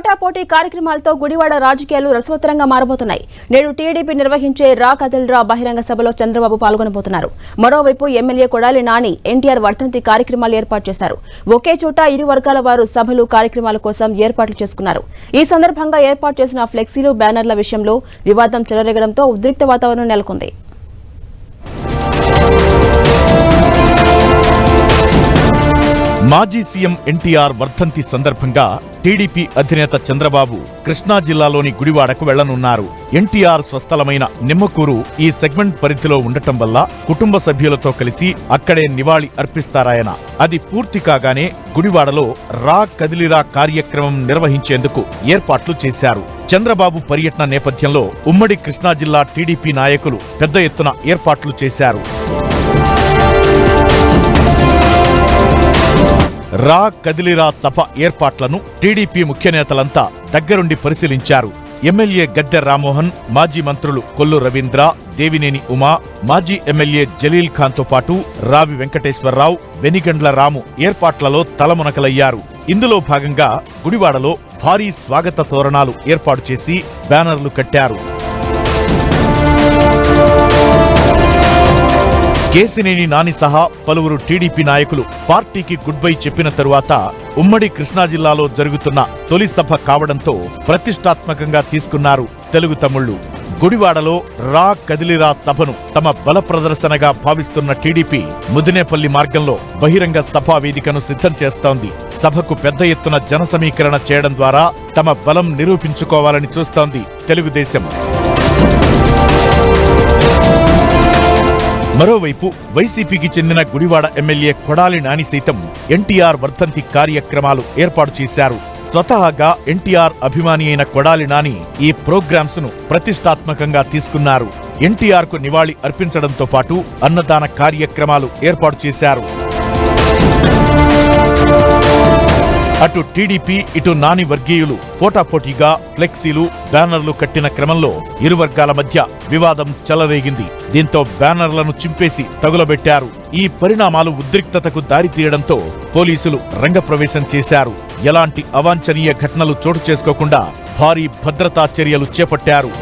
పోటాపోటీ కార్యక్రమాలతో గుడివాడ రాజకీయాలు రసవత్తరంగా మారబోతున్నాయి. నేడు టీడీపీ నిర్వహించే రా కదిల్రా బహిరంగ సభలో చంద్రబాబు పాల్గొనబోతున్నారు. మరోవైపు ఎమ్మెల్యే కొడాలి నాని ఎన్టీఆర్ వర్ధంతి కార్యక్రమాలు ఏర్పాటు చేశారు. ఒకే చోట ఇరు వర్గాల వారు సభలు కార్యక్రమాల కోసం ఏర్పాట్లు చేసుకున్నారు. ఈ సందర్భంగా ఏర్పాటు చేసిన ఫ్లెక్సీలు బ్యానర్ల విషయంలో వివాదం చెలరేగడంతో ఉద్రిక్త వాతావరణం నెలకొంది. మాజీ సీఎం ఎన్టీఆర్ వర్ధంతి సందర్భంగా టీడీపీ అధినేత చంద్రబాబు కృష్ణా జిల్లాలోని గుడివాడకు వెళ్ళనున్నారు. ఎన్టీఆర్ స్వస్థలమైన నిమ్మకూరు ఈ సెగ్మెంట్ పరిధిలో ఉండటం వల్ల కుటుంబ సభ్యులతో కలిసి అక్కడే నివాళి అర్పిస్తారాయన. అది పూర్తి కాగానే గుడివాడలో రా కదిలిరా కార్యక్రమం నిర్వహించేందుకు ఏర్పాట్లు చేశారు. చంద్రబాబు పర్యటన నేపథ్యంలో ఉమ్మడి కృష్ణా జిల్లా టీడీపీ నాయకులు పెద్ద ఎత్తున ఏర్పాట్లు చేశారు. రా కదిలిరా సభ ఏర్పాట్లను టీడీపీ ముఖ్య నేతలంతా దగ్గరుండి పరిశీలించారు. ఎమ్మెల్యే గద్దె రామ్మోహన్ మాజీ మంత్రులు కొల్లు రవీంద్ర దేవినేని ఉమా మాజీ ఎమ్మెల్యే జలీల్ ఖాన్తో పాటు రావి వెంకటేశ్వరరావు వెనిగండ్ల రాము ఏర్పాట్లలో తలమునకలయ్యారు. ఇందులో భాగంగా గుడివాడలో భారీ స్వాగత తోరణాలు ఏర్పాటు చేసి బ్యానర్లు కట్టారు. కేసినేని నాని సహా పలువురు టీడీపీ నాయకులు పార్టీకి గుడ్ బై చెప్పిన తరువాత ఉమ్మడి కృష్ణా జిల్లాలో జరుగుతున్న తొలి సభ కావడంతో ప్రతిష్టాత్మకంగా తీసుకున్నారు తెలుగు తమ్ముళ్ళు గుడివాడలో రా కదిలిరా సభను తమ బల ప్రదర్శనగా భావిస్తున్న టీడీపీ ముదినేపల్లి మార్గంలో బహిరంగ సభా వేదికను సిద్ధం చేస్తోంది. సభకు పెద్ద ఎత్తున జన సమీకరణ చేయడం ద్వారా తమ బలం నిరూపించుకోవాలని చూస్తోంది తెలుగుదేశం. మరోవైపు వైసీపీకి చెందిన గుడివాడ ఎమ్మెల్యే కొడాలి నాని సైతం ఎన్టీఆర్ వర్ధంతి కార్యక్రమాలు ఏర్పాటు చేశారు. స్వతహాగా ఎన్టీఆర్ అభిమాని అయిన కొడాలి నాని ఈ ప్రోగ్రామ్స్ను ప్రతిష్టాత్మకంగా తీసుకున్నారు. ఎన్టీఆర్కు నివాళి అర్పించడంతో పాటు అన్నదాన కార్యక్రమాలు ఏర్పాటు చేశారు. అటు టీడీపీ ఇటు నాని వర్గీయులు పోటాపోటీగా ఫ్లెక్సీలు బ్యానర్లు కట్టిన క్రమంలో ఇరు వర్గాల మధ్య వివాదం చెలరేగింది. దీంతో బ్యానర్లను చింపేసి తగులబెట్టారు. ఈ పరిణామాలు ఉద్రిక్తతకు దారితీయడంతో పోలీసులు రంగప్రవేశం చేశారు. ఎలాంటి అవాంఛనీయ ఘటనలు చోటు చేసుకోకుండా భారీ భద్రతా చర్యలు చేపట్టారు.